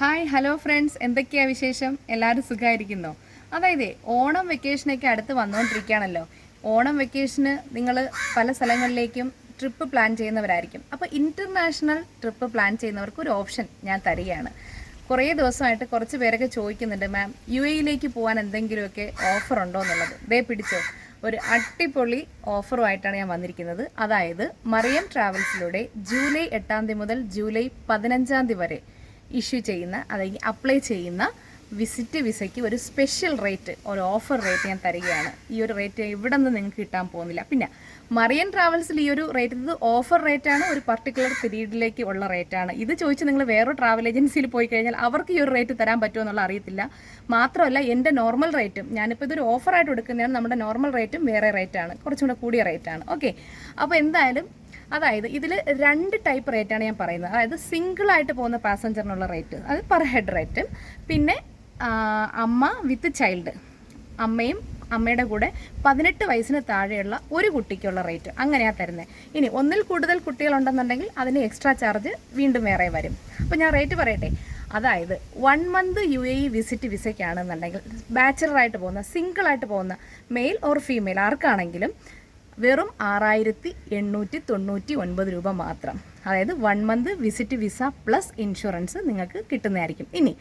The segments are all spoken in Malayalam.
ഹായ് ഹലോ ഫ്രണ്ട്സ് എന്തൊക്കെയാ വിശേഷം? എല്ലാവരും സുഖമായിരിക്കുന്നോ അതായത് ഓണം വെക്കേഷനൊക്കെ അടുത്ത് വന്നുകൊണ്ടിരിക്കുകയാണല്ലോ ഓണം വെക്കേഷന് നിങ്ങൾ പല സ്ഥലങ്ങളിലേക്കും ട്രിപ്പ് പ്ലാൻ ചെയ്യുന്നവരായിരിക്കും. അപ്പോൾ ഇന്റർനാഷണൽ ട്രിപ്പ് പ്ലാൻ ചെയ്യുന്നവർക്ക് ഒരു ഓപ്ഷൻ ഞാൻ തരികയാണ്. കുറേ ദിവസമായിട്ട് കുറച്ച് പേരൊക്കെ ചോദിക്കുന്നുണ്ട് മാം യു എയിലേക്ക് പോകാൻ എന്തെങ്കിലുമൊക്കെ ഓഫർ ഉണ്ടോ എന്നുള്ളത്? ദേ പിടിച്ചോ. ഒരു അടിപൊളി ഓഫറുമായിട്ടാണ് ഞാൻ വന്നിരിക്കുന്നത്. അതായത് മറിയം ട്രാവൽസിലൂടെ ജൂലൈ എട്ടാം തീയതി മുതൽ ജൂലൈ പതിനഞ്ചാം തീയതി വരെ ഇഷ്യൂ ചെയ്യുന്ന അല്ലെങ്കിൽ അപ്ലൈ ചെയ്യുന്ന വിസിറ്റ് വിസയ്ക്ക് ഒരു സ്പെഷ്യൽ റേറ്റ് ഒരു ഓഫർ റേറ്റ് ഞാൻ തരികയാണ്. ഈ ഒരു റേറ്റ് ഇവിടെ നിന്ന് നിങ്ങൾക്ക് കിട്ടാൻ പോകുന്നില്ല. പിന്നെ മറിയൻ ട്രാവൽസിൽ ഈ ഒരു റേറ്റ് ഇത് ഓഫർ റേറ്റാണ് ഒരു പർട്ടിക്കുലർ പീരീഡിലേക്ക് ഉള്ള റേറ്റാണ് ഇത് ചോദിച്ച് നിങ്ങൾ വേറെ ട്രാവൽ ഏജൻസിയിൽ പോയി കഴിഞ്ഞാൽ അവർക്ക് ഈ ഒരു റേറ്റ് തരാൻ പറ്റുമോ എന്നുള്ള അറിയത്തില്ല. മാത്രമല്ല എന്റെ നോർമൽ റേറ്റും ഞാനിപ്പോൾ ഇതൊരു ഓഫറായിട്ട് എടുക്കുന്നതാണ് നമ്മുടെ നോർമൽ റേറ്റും വേറെ റേറ്റാണ് കുറച്ചും കൂടെ കൂടിയ റേറ്റാണ് ഓക്കെ അപ്പോൾ എന്തായാലും അതായത് ഇതിൽ രണ്ട് ടൈപ്പ് റേറ്റാണ് ഞാൻ പറയുന്നത്. അതായത് സിംഗിൾ ആയിട്ട് പോകുന്ന പാസഞ്ചറിനുള്ള റേറ്റ് അത് പെർ ഹെഡ് റേറ്റും പിന്നെ അമ്മ വിത്ത് ചൈൽഡ് അമ്മയും അമ്മയുടെ കൂടെ പതിനെട്ട് വയസ്സിന് താഴെയുള്ള ഒരു കുട്ടിക്കുള്ള റേറ്റ് അങ്ങനെയാണ് തരുന്നത് ഇനി ഒന്നിൽ കൂടുതൽ കുട്ടികളുണ്ടെന്നുണ്ടെങ്കിൽ അതിന് എക്സ്ട്രാ ചാർജ് വീണ്ടും വേറെ വരും. അപ്പോൾ ഞാൻ റേറ്റ് പറയട്ടെ. അതായത് one month U A E visit വിസയ്ക്കാണെന്നുണ്ടെങ്കിൽ ബാച്ചിലറായിട്ട് പോകുന്ന സിംഗിളായിട്ട് പോകുന്ന മെയിൽ ഓർ ഫീമെയിൽ ആർക്കാണെങ്കിലും വെറും ആറായിരത്തി എണ്ണൂറ്റി തൊണ്ണൂറ്റി ഒൻപത് രൂപ മാത്രം. അതായത് one month visit visa plus insurance നിങ്ങൾക്ക് കിട്ടുന്നതായിരിക്കും. ഇനി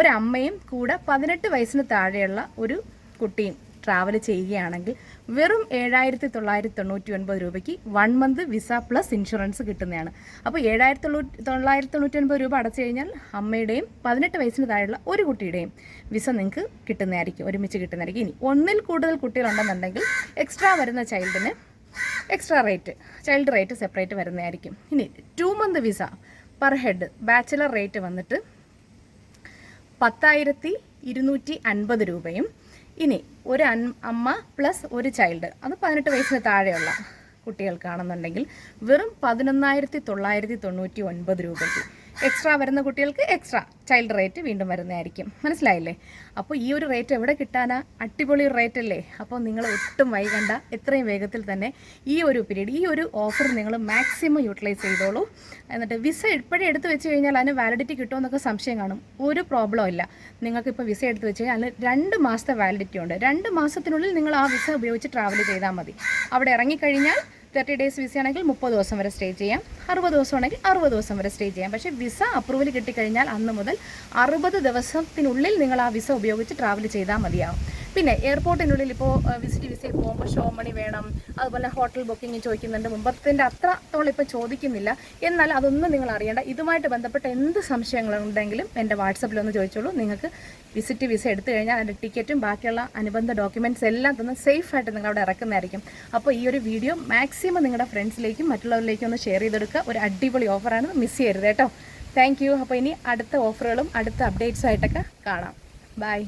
ഒരമ്മയും കൂടെ പതിനെട്ട് വയസ്സിന് താഴെയുള്ള ഒരു കുട്ടിയും ട്രാവൽ ചെയ്യുകയാണെങ്കിൽ വെറും ഏഴായിരത്തി തൊള്ളായിരത്തി തൊണ്ണൂറ്റി ഒൻപത് രൂപയ്ക്ക് one month visa plus insurance കിട്ടുന്നതാണ്. അപ്പോൾ ഏഴായിരത്തി തൊണ്ണൂറ്റി തൊള്ളായിരത്തി തൊണ്ണൂറ്റി ഒൻപത് രൂപ അടച്ചു കഴിഞ്ഞാൽ അമ്മയുടെയും പതിനെട്ട് വയസ്സിന് താഴെയുള്ള ഒരു കുട്ടിയുടെയും വിസ നിങ്ങൾക്ക് കിട്ടുന്നതായിരിക്കും ഒരുമിച്ച് കിട്ടുന്നതായിരിക്കും. ഇനി ഒന്നിൽ കൂടുതൽ കുട്ടികളുണ്ടെന്നുണ്ടെങ്കിൽ എക്സ്ട്രാ വരുന്ന ചൈൽഡിന് extra rate child rate separate വരുന്നതായിരിക്കും. ഇനി two month visa per head bachelor rate വന്നിട്ട് പത്തായിരത്തി ഇരുന്നൂറ്റി അൻപത് രൂപയും ഇനി ഒരു അമ്മ പ്ലസ് ഒരു ചൈൽഡ്. അത് പതിനെട്ട് വയസ്സിന് താഴെയുള്ള കുട്ടികൾക്കാണെന്നുണ്ടെങ്കിൽ വെറും പതിനൊന്നായിരത്തി തൊള്ളായിരത്തി തൊണ്ണൂറ്റി ഒൻപത് രൂപയ്ക്ക് എക്സ്ട്രാ വരുന്ന കുട്ടികൾക്ക് എക്സ്ട്രാ ചൈൽഡ് റേറ്റ് വീണ്ടും വരുന്നതായിരിക്കും. മനസ്സിലായില്ലേ? അപ്പോൾ ഈ ഒരു റേറ്റ് എവിടെ കിട്ടാനാ? അടിപൊളി റേറ്റ് അല്ലേ? അപ്പോൾ നിങ്ങൾ ഒട്ടും വൈകണ്ട. എത്രയും വേഗത്തിൽ തന്നെ ഈ ഒരു പീരീഡ് ഈ ഒരു ഓഫർ നിങ്ങൾ മാക്സിമം യൂട്ടിലൈസ് ചെയ്തോളൂ. എന്നിട്ട് വിസ ഇപ്പോഴേ എടുത്ത് വെച്ച് കഴിഞ്ഞാൽ അതിന് വാലിഡിറ്റി കിട്ടുമോ എന്നൊക്കെ സംശയം കാണും. ഒരു പ്രോബ്ലം ഇല്ല. നിങ്ങൾക്ക് ഇപ്പോൾ വിസ എടുത്ത് വെച്ച് കഴിഞ്ഞാൽ അതിന് രണ്ട് മാസത്തെ വാലിഡിറ്റി ഉണ്ട്. രണ്ട് മാസത്തിനുള്ളിൽ നിങ്ങൾ ആ വിസ ഉപയോഗിച്ച് ട്രാവൽ ചെയ്താൽ മതി. അവിടെ ഇറങ്ങിക്കഴിഞ്ഞാൽ തേർട്ടി ഡേയ്സ് വിസ ആണെങ്കിൽ മുപ്പത് ദിവസം വരെ സ്റ്റേ ചെയ്യാം. അറുപത് ദിവസം ആണെങ്കിൽ അറുപത് ദിവസം വരെ സ്റ്റേ ചെയ്യാം. പക്ഷേ വിസ അപ്രൂവൽ കിട്ടിക്കഴിഞ്ഞാൽ അന്ന് മുതൽ അറുപത് ദിവസത്തിനുള്ളിൽ നിങ്ങൾ ആ വിസ ഉപയോഗിച്ച് ട്രാവൽ ചെയ്താൽ മതിയാവും. പിന്നെ എയർപോർട്ടിനുള്ളിൽ ഇപ്പോൾ വിസിറ്റ് വിസയിൽ പോകുമ്പോൾ ഷോ മണി വേണം. അതുപോലെ ഹോട്ടൽ ബുക്കിംഗ് ചോദിക്കുന്നുണ്ട്. മുമ്പത്തിന്റെ അത്രത്തോളം ഇപ്പോൾ ചോദിക്കുന്നില്ല. എന്നാൽ അതൊന്നും നിങ്ങൾ അറിയേണ്ട. ഇതുമായിട്ട് ബന്ധപ്പെട്ട എന്ത് സംശയങ്ങളുണ്ടെങ്കിലും എന്റെ വാട്സപ്പിൽ ഒന്ന് ചോദിച്ചോളൂ. നിങ്ങൾക്ക് വിസിറ്റ് വിസ എടുത്തു കഴിഞ്ഞാൽ അതിന്റെ ടിക്കറ്റും ബാക്കിയുള്ള അനുബന്ധ ഡോക്യുമെന്റ്സ് എല്ലാം തന്നെ സേഫ് ആയിട്ട് നിങ്ങൾ അവിടെ ഇറക്കുന്നതായിരിക്കും. അപ്പോൾ ഈ ഒരു വീഡിയോ മാക്സിമം നിങ്ങളുടെ ഫ്രണ്ട്സിലേക്കും മറ്റുള്ളവരിലേക്കും ഒന്ന് ഷെയർ ചെയ്തെടുക്കുക. ഒരു അടിപൊളി ഓഫറാണ് മിസ് ചെയ്യരുത് കേട്ടോ. താങ്ക് യു അപ്പോൾ ഇനി അടുത്ത ഓഫറുകളും അടുത്ത അപ്ഡേറ്റ്സും ആയിട്ടൊക്കെ കാണാം. ബൈ